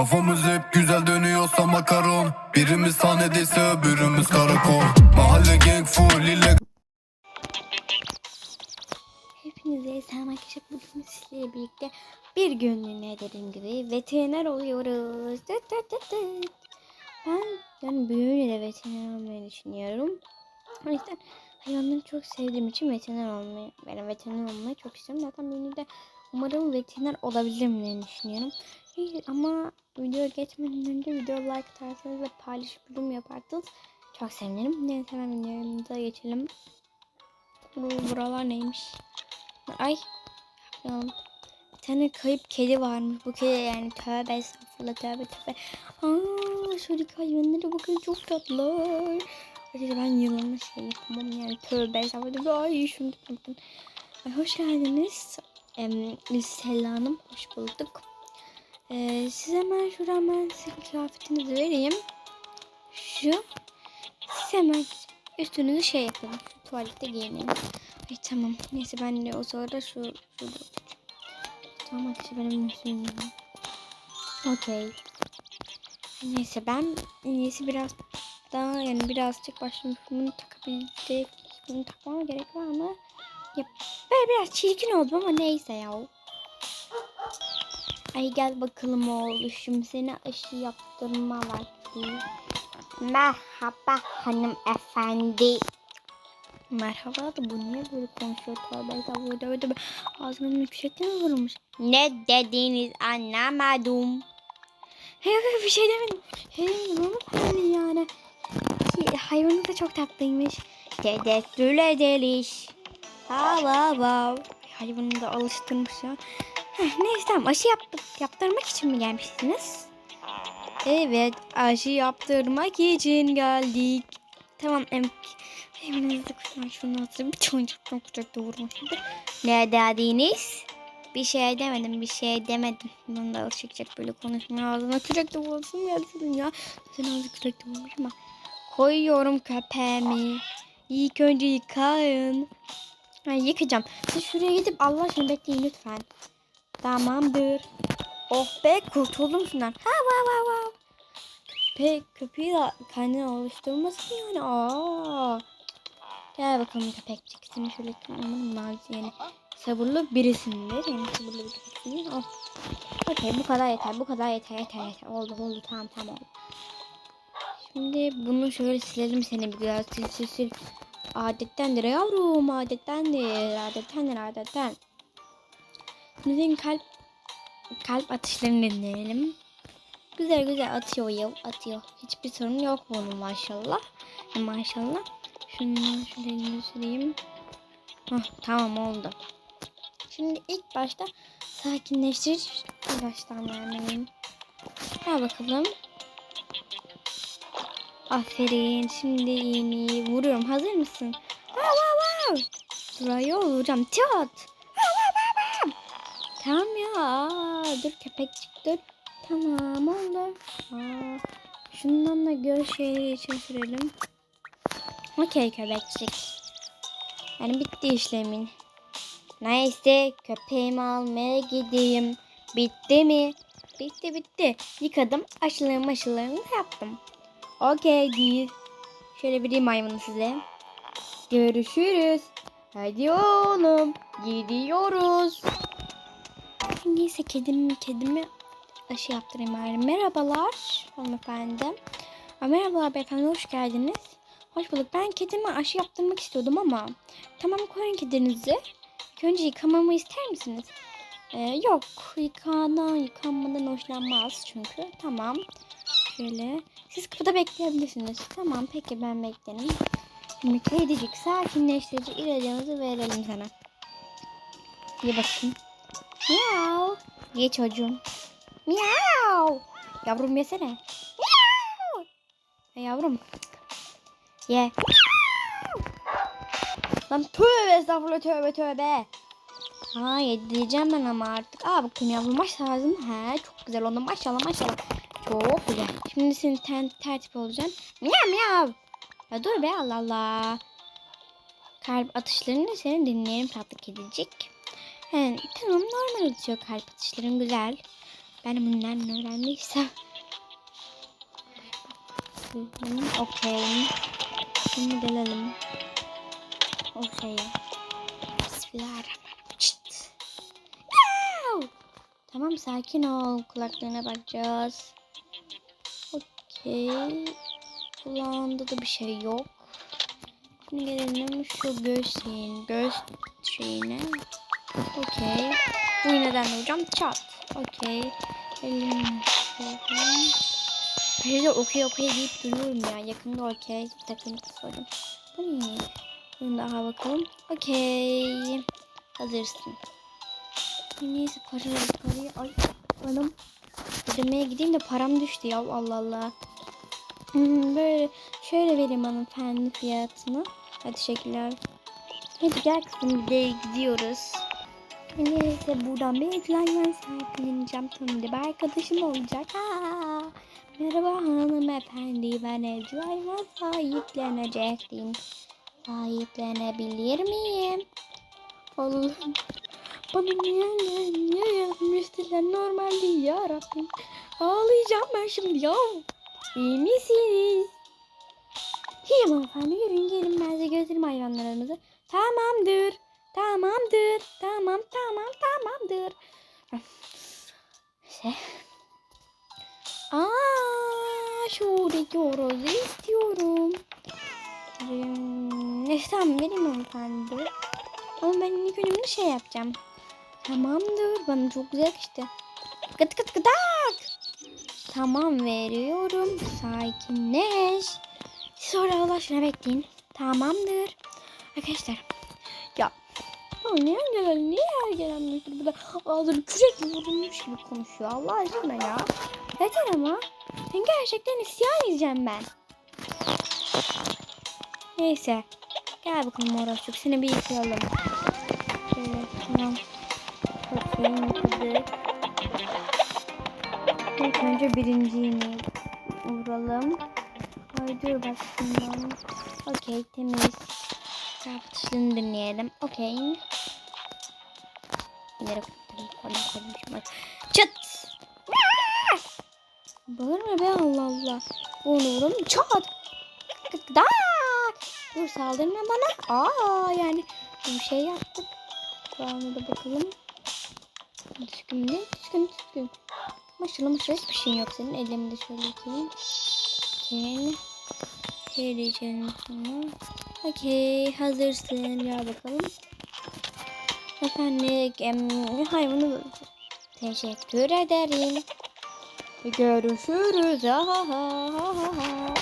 Kafamız hep güzel dönüyorsa makaron Birimiz sahnedeyse öbürümüz karakol Mahalle gang full illegal Hepinize selam arkadaşlar. Bugün sizlerle birlikte bir günlüğüne dediğim gibi veteriner oluyoruz. Dıt dıt dıt dıt. Ben yani böyle de veteriner olmayı düşünüyorum. O yüzden hayvanları çok sevdiğim için veteriner olmayı, yani veteriner olmayı çok istiyorum. Zaten benim de umarım veteriner olabilirim diye düşünüyorum. İyi, Ama video geçmeden önce video like atarsanız ve paylaşıp yorum yaparsanız çok sevinirim. Neyse hemen videomuza geçelim. Bu buralar neymiş? Ay. yapmayalım. Bir tane kayıp kedi varmış. Bu kedi yani tövbe estağfurullah tövbe tövbe. Aa, şuradaki hayvanlara bakın çok tatlılar. Hadi ben yılanı şey yapamam yani tövbe estağfurullah. Ay şunu bakın. Ay, hoş geldiniz. Stella Hanım hoş bulduk. Ee, size hemen şuradan ben size kıyafetinizi vereyim. Şu. Siz hemen üstünüzü şey yapın. Şu tuvalette giyinin. Ay tamam. Neyse ben de o sırada şu şurada. Tamam arkadaşlar benim üstüm. Okey. Neyse ben en iyisi biraz daha yani birazcık başım bunu takabildik. Bunu takmama gerek var mı? Yap. Böyle biraz çirkin oldum ama neyse ya. Ay gel bakalım oğluşum seni aşı yaptırma vakti. Merhaba hanımefendi. Merhaba da bu niye böyle konuşuyor tövbe tövbe tövbe. Ağzımın yüksekten mi vurmuş? Ne dediğiniz anlamadım. Hey, hey, bir şey demedim. Hey, mu böyle yani? Hayvanı da çok tatlıymış. Tedettül edeliş. Ha va va. Hayvanı da alıştırmış ya. Heh, neyse tamam aşı yap yaptırmak için mi gelmişsiniz? Evet aşı yaptırmak için geldik. Tamam em Evinizde kuşlar şunu çocuğum çok çok doğurmuştu. Ne dediniz? Bir şey demedim, bir şey demedim. Bunun da alışacak böyle konuşmaya ağzına kürek de olsun gelsin ya. Sen ağzı de olmuş ama. Koyuyorum köpeğimi. İlk önce yıkayın. Ay, yıkayacağım. Siz şuraya gidip Allah aşkına bekleyin lütfen. Tamamdır. Oh be kurtuldum şundan. Ha va va va. Köpek, köpeği de kendine alıştırmasın yani. Aa. Gel bakalım köpekçik. Seni şöyle aman nazik yani sabırlı birisindir. Yani sabırlı bir köpeksin. Oh. Okey bu kadar yeter. Bu kadar yeter yeter yeter. Oldu oldu tamam tamam oldu. Şimdi bunu şöyle silelim seni bir güzel sil sil sil. Adettendir yavrum adettendir. Adettendir adetten. Şimdi kalp kalp atışlarını dinleyelim. Güzel güzel atıyor ya atıyor. Hiçbir sorun yok bunun maşallah. Maşallah. Şunu şöyle süreyim. Hah, tamam oldu. Şimdi ilk başta sakinleştirici ilaçtan vermeliyim. Al bakalım. Aferin. Şimdi iğneyi vuruyorum. Hazır mısın? Vav vav vav. Sırayı vuracağım. Çat. Vav vav vav. Tamam ya. Dur köpekçik dur. Tamam oldu. Aa, şundan da göz şeyleri için sürelim. Okey köpekçik. Yani bitti işlemin. Neyse köpeğimi almaya gideyim. Bitti mi? Bitti bitti. Yıkadım. Aşılarımı da yaptım. Okey değil. Şöyle vereyim hayvanı size. Görüşürüz. Hadi oğlum. Gidiyoruz. Neyse kedimi kedimi aşı yaptırayım bari. Merhabalar hanımefendi. Merhabalar beyefendi hoş geldiniz. Hoş bulduk. Ben kedime aşı yaptırmak istiyordum ama. Tamam koyun kedinizi. Önce yıkamamı ister misiniz? Ee, yok. Yıkadan yıkanmadan hoşlanmaz çünkü. Tamam. Şöyle. Siz kapıda bekleyebilirsiniz. Tamam peki ben beklerim. Şimdi kedicik sakinleştirici ilacımızı verelim sana. Ye bakayım. Miau. Ye çocuğum. Miau. Yavrum yesene. Miau. Ya yavrum. Ye. Lan tövbe estağfurullah tövbe tövbe. Ha yedireceğim ben ama artık. Aa bakın yavrum maşallah. He çok güzel oldu maşallah maşallah. Çok güzel. Şimdi senin ter tertip olacaksın. Miyav miyav. Ya dur be Allah Allah. Kalp atışlarını seni dinleyelim tatlı kedicik. He, tamam normal atıyor kalp atışların güzel. Ben bunu nereden öğrendiysem. Okey. Şimdi gelelim. O şeye. Bismillahirrahmanirrahim. Tamam sakin ol. Kulaklarına bakacağız. Okey. Kulağında da bir şey yok. Şimdi gelelim şu göz şeyin. Göz şeyine. Okey. Bu iğneden de hocam çat. Okey. Elim şöyle. Bir de okey okey deyip duruyorum ya. Yakında okey. Bir takım sorun. Bu ne? Bunu daha bakalım. Okey. Hazırsın. Neyse parayı parayı ay param. Ödemeye gideyim de param düştü ya Allah Allah. Hmm, böyle şöyle vereyim hanımefendi fiyatını. Hadi teşekkürler. Hadi gel kızım de gidiyoruz. Neyse buradan bir slime sahipleneceğim. Şimdi bir arkadaşım olacak. Aa, merhaba hanımefendi ben evcil sahiplenecektim. Sahiplenebilir miyim? Allah'ım. Bana niye niye niye yapmışlar normal değil ya Rabbim. Ağlayacağım ben şimdi ya. İyi misiniz? İyiyim hanımefendi yürüyün gelin ben size göstereyim hayvanlarımızı. Tamamdır. Tamamdır. Tamam tamam tamamdır. İşte. Aa, şuradaki horozu istiyorum. Hmm, neyse tamam vereyim hanımefendi. Ama ben ilk bunu şey yapacağım. Tamamdır. Bana çok güzel işte. Gıt gıt gıdak. Tamam veriyorum. Sakinleş. Sonra Allah şuna bekleyin. Tamamdır. Arkadaşlar. Ya. Ya niye gelen niye her gelen müdür burada ağzını kürekle vurulmuş gibi konuşuyor Allah aşkına ya. Yeter ama. Ben gerçekten isyan edeceğim ben. Neyse. Gel bakalım Orosçuk. Seni bir yıkayalım. Şöyle tamam. Bakayım yıkadık. İlk önce birinciyi vuralım. Ay dur bak şundan. Okey temiz. Çarpıtışını dinleyelim. Okey. Koydum koymuşum. Çıt. Be Allah Allah. Bunu vuralım. Çat. Dak. Dur saldırma bana. Aa yani bir şey yaptık. Devamına da bakalım. Düzgün ne? Düzgün düzgün. Maşallah maşallah hiçbir şeyin yok senin. Ellerimi de şöyle yıkayayım. Okey. Söyleyeceğim sana. Okey hazırsın. Gel bakalım. Efendim em, hayvanı teşekkür ederim. Görüşürüz. Ha ha ha ha.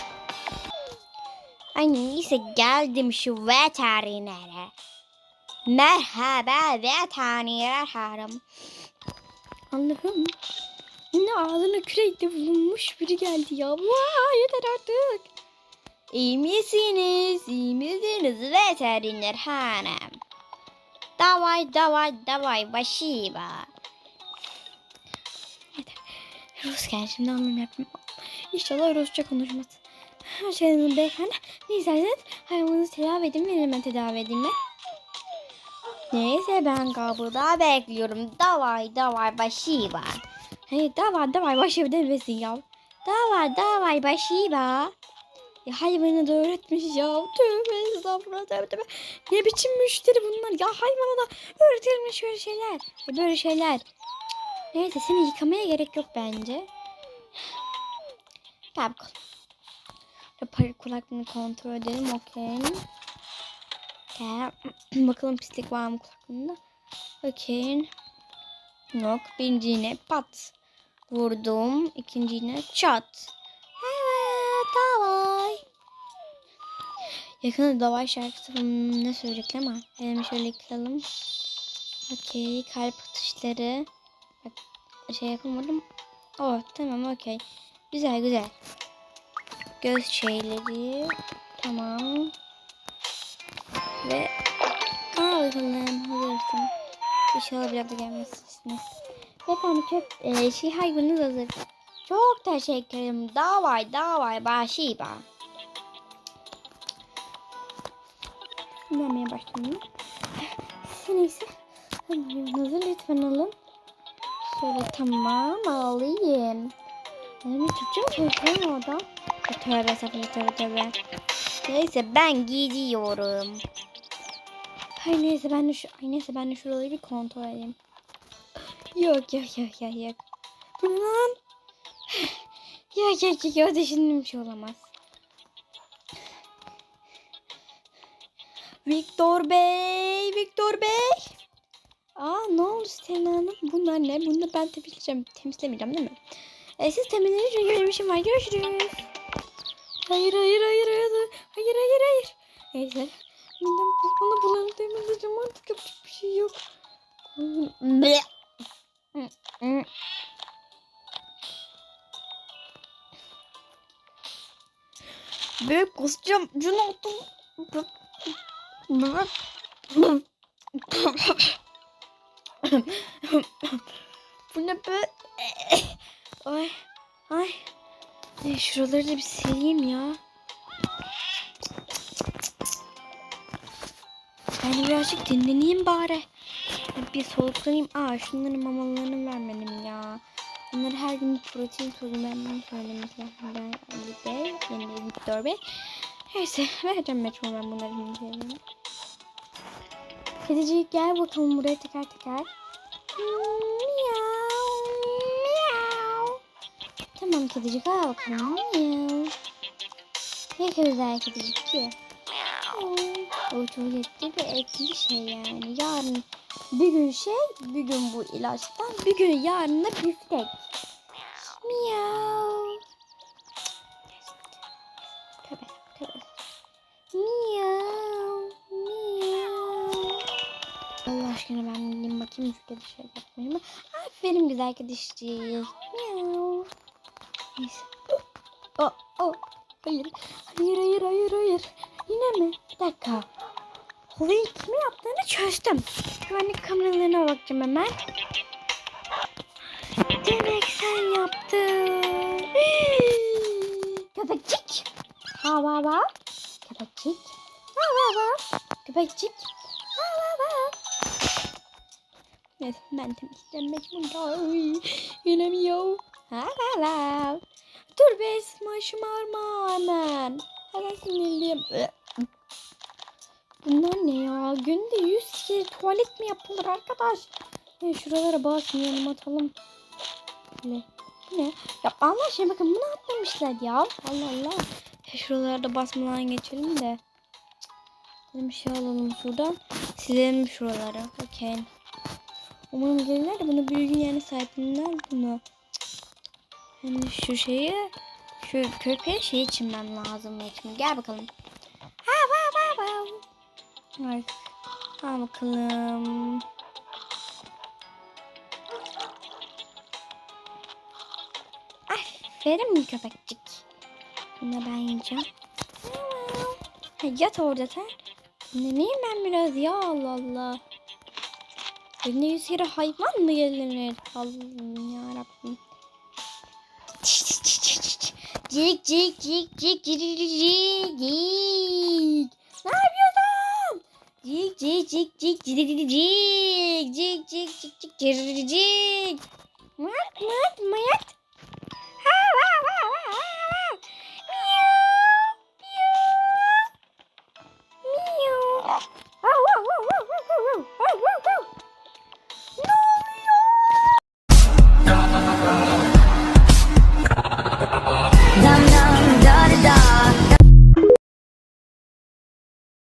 Ay neyse geldim şu veterinere. Merhaba veteriner hanım. Allah'ım. Yine ağzına kürekle bulunmuş biri geldi ya. Vay yeter artık. İyi misiniz? İyi misiniz veteriner hanım? Davay davay davay başiba. Rus şimdi anlam yapayım. İnşallah Rusça konuşmaz. Her şeyden beyefendi. Ne isterseniz hayvanınızı tedavi edin ve hemen tedavi edin mi? Neyse ben kapıda bekliyorum. Davay davay başiba. Hey davay davay başiba demesin ya. Davay davay başiba. Ya hayvana da öğretmiş ya. Tövbe estağfurullah tövbe tövbe. Ne biçim müşteri bunlar ya hayvana da öğretilmiş şöyle şeyler. Böyle şeyler. Neyse seni yıkamaya gerek yok bence. Bakalım. Rapor kulaklığını kontrol edelim. Okey. Bakalım pislik var mı kulaklığında. Okey. Yok. Birinci iğne pat. Vurdum. İkinci iğne çat. Evet. Davay. Yakında davay şarkısı ne söyleyecek ama. Elimi şöyle yıkayalım. Okey. Kalp atışları. Bak şey yapamadım. Oh tamam okey. Güzel güzel. Göz şeyleri. Tamam. Ve al bakalım hazırsın. Bir dakika gelmezsiniz. Efendim çok e, şey hayvanınız hazır. Çok teşekkür ederim. Davay davay başiba. Dinlemeye başlayalım. Neyse. Hazır lütfen alın. Şöyle tamam alayım. Benim Türkçe mi konuşuyor orada? Tövbe estağfurullah tövbe tövbe. Neyse ben gidiyorum. Hay neyse ben de şu ay neyse ben de şuraları bir kontrol edeyim. Yok yok yok yok yok. Bu ne lan? Yok yok yok yok düşündüğüm şey olamaz. Viktor Bey, Viktor Bey. Aa ne oldu Stena Hanım? Bunlar ne? Bunu ben temizleyeceğim. Temizlemeyeceğim değil mi? E, siz temizleyin çünkü benim işim var. Görüşürüz. Hayır hayır hayır hayır. Hayır hayır hayır. Neyse. Bu- bana bunları temizleyeceğim artık yapacak bir şey yok. Bleh. Büyük kusacağım. Cun oldum. Bu ne be? Ay. Ay. E, şuraları da bir sileyim ya. Ben birazcık dinleneyim bari. Bir soluklanayım. Aa şunların mamalarını vermedim ya. Bunları her gün protein tozu vermemi söylemiş ben Ali yeni Victor Bey. Neyse vereceğim metro ben bunları şimdi. Kedicik gel bakalım buraya teker teker. Tamam kedicik al bakalım. Ne güzel kedicik ki. O tuvalette bir ekli şey yani. Yarın bir gün şey, bir gün bu ilaçtan, bir gün yarın da biftek. Miau. Tövbe tövbe. Miau. Miau. Allah aşkına ben gideyim bakayım şu kedi şey yapmayayım? Aferin güzel kedişciğim. Miau. Neyse. Oh, oh. Hayır. Hayır, hayır, hayır, hayır. Yine mi? Bir dakika. Olayı kimi yaptığını çözdüm. Güvenlik kameralarına bakacağım hemen. Demek sen yaptın. Köpekçik. Ha va va. Köpekçik. Ha va va. Köpekçik. Ha va va. Neyse ben temizlenmek zorunda. Yenemiyor. Ha va va. Dur be Esma şımarma hemen. Hemen sinirliyim. Bunlar ne ya? Günde 100 kere tuvalet mi yapılır arkadaş? Ne şuralara basmayalım atalım. Ne? Ne? Ya Allah aşkına bakın bunu atmamışlar ya. Allah Allah. Ya şuralarda basmadan geçelim de. Bir şey alalım şuradan. Silelim şuraları. Okey. Umarım gelirler de bunu bir gün yani sahiplenirler bunu. Hani şu şeyi şu köpeğe şey içmem lazım. Gel bakalım. Ay. Al bakalım. Aferin mi köpekcik? Bunu ben yiyeceğim. Ha, yat orada sen. Dinleneyim ben biraz ya Allah Allah. Günde yüz kere hayvan mı gelinir? Allah'ım yarabbim. Cik cik cik cik cik cik cik. Ne yapıyorsun? Cik cik cik cik cik cik cik cik cik cik cik cik Mayat mayat mayat. Ha ha ha ha.